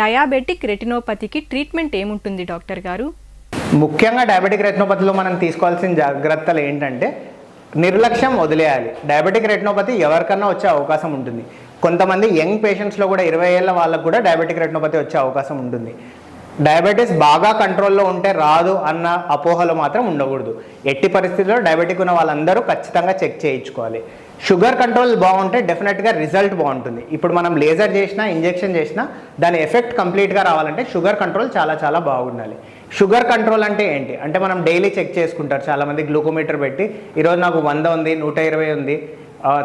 Diabetic రెటినోపతికి treatment ఏముంటుంది doctor గారు? ముఖ్యంగా డయాబెటిక్ రెటినోపతిలో మనం తీసుకోవాల్సిన జాగ్రత్తలు ఏంటంటే నిర్లక్ష్యం వదిలేయాలి. డయాబెటిక్ రెటినోపతి ఎవరికన్నా వచ్చే అవకాశం ఉంటుంది. కొంతమంది యంగ్ పేషెంట్స్లో కూడా ఇరవై ఏళ్ళ వాళ్ళకు కూడా డయాబెటిక్ రెటినోపతి వచ్చే అవకాశం ఉంటుంది. డయాబెటీస్ బాగా కంట్రోల్లో ఉంటే రాదు అన్న అపోహలు మాత్రం ఉండకూడదు. ఎట్టి పరిస్థితుల్లో డయాబెటిక్ ఉన్న వాళ్ళందరూ ఖచ్చితంగా చెక్ చేయించుకోవాలి. షుగర్ కంట్రోల్ బాగుంటే డెఫినెట్గా రిజల్ట్ బాగుంటుంది. ఇప్పుడు మనం లేజర్ చేసినా ఇంజెక్షన్ చేసినా దాని ఎఫెక్ట్ కంప్లీట్గా రావాలంటే షుగర్ కంట్రోల్ చాలా చాలా బాగుండాలి. షుగర్ కంట్రోల్ అంటే ఏంటి? అంటే మనం డైలీ చెక్ చేసుకుంటారు. చాలామంది గ్లూకోమీటర్ పెట్టి ఈరోజు నాకు వంద ఉంది నూట ఇరవై ఉంది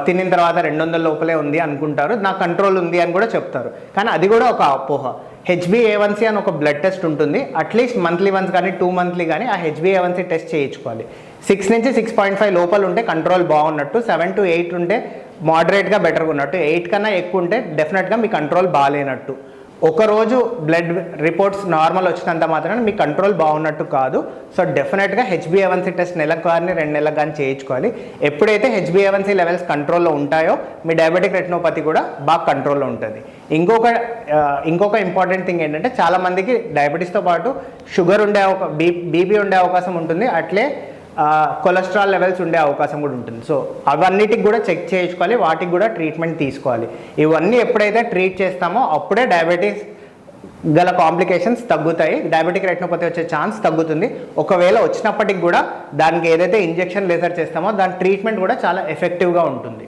తినిన తర్వాత రెండు వందల లోపలే ఉంది అనుకుంటారు. నా కంట్రోల్ ఉంది అని కూడా చెప్తారు. కానీ అది కూడా ఒక అపోహ. హెచ్బిఏవన్సీ అని ఒక బ్లడ్ టెస్ట్ ఉంటుంది. అట్లీస్ట్ మంత్లీ వన్స్ కానీ టూ మంత్లీ కానీ ఆ హెచ్బిఏవన్సీ టెస్ట్ చేయించుకోవాలి. సిక్స్ నుంచి సిక్స్ పాయింట్ ఫైవ్ లోపల ఉంటే కంట్రోల్ బాగున్నట్టు సెవెన్ టు ఎయిట్ ఉంటే మోడరేట్గా బెటర్గా ఉన్నట్టు ఎయిట్ కన్నా ఎక్కువ ఉంటే డెఫినెట్గా మీ కంట్రోల్ బాగాలేనట్టు. ఒకరోజు బ్లడ్ రిపోర్ట్స్ నార్మల్ వచ్చినంత మాత్రమే మీ కంట్రోల్ బాగున్నట్టు కాదు. సో డెఫినెట్గా హెచ్బిఏవన్సీ టెస్ట్ నెలకు కానీ రెండు నెలలకు కానీ చేయించుకోవాలి. ఎప్పుడైతే హెచ్బిఏవన్సీ లెవెల్స్ కంట్రోల్లో ఉంటాయో మీ డయాబెటిక్ రెటినోపతి కూడా బాగా కంట్రోల్లో ఉంటుంది. ఇంకొక ఇంకొక ఇంపార్టెంట్ థింగ్ ఏంటంటే చాలామందికి డయాబెటీస్తో పాటు షుగర్ ఉండే ఒక బీ బీపీ ఉండే అవకాశం ఉంటుంది. అట్లే కొలెస్ట్రాల్ లెవెల్స్ ఉండే అవకాశం కూడా ఉంటుంది. సో అవన్నిటికి కూడా చెక్ చేయించుకోవాలి వాటికి కూడా ట్రీట్మెంట్ తీసుకోవాలి. ఇవన్నీ ఎప్పుడైతే ట్రీట్ చేస్తామో అప్పుడే డయాబెటీస్ గల కాంప్లికేషన్స్ తగ్గుతాయి. డయాబెటిక్ రెటినోపతి వచ్చే ఛాన్స్ తగ్గుతుంది. ఒకవేళ వచ్చినప్పటికి కూడా దానికి ఏదైతే ఇంజెక్షన్ లేజర్ చేస్తామో దాని ట్రీట్మెంట్ కూడా చాలా ఎఫెక్టివ్గా ఉంటుంది.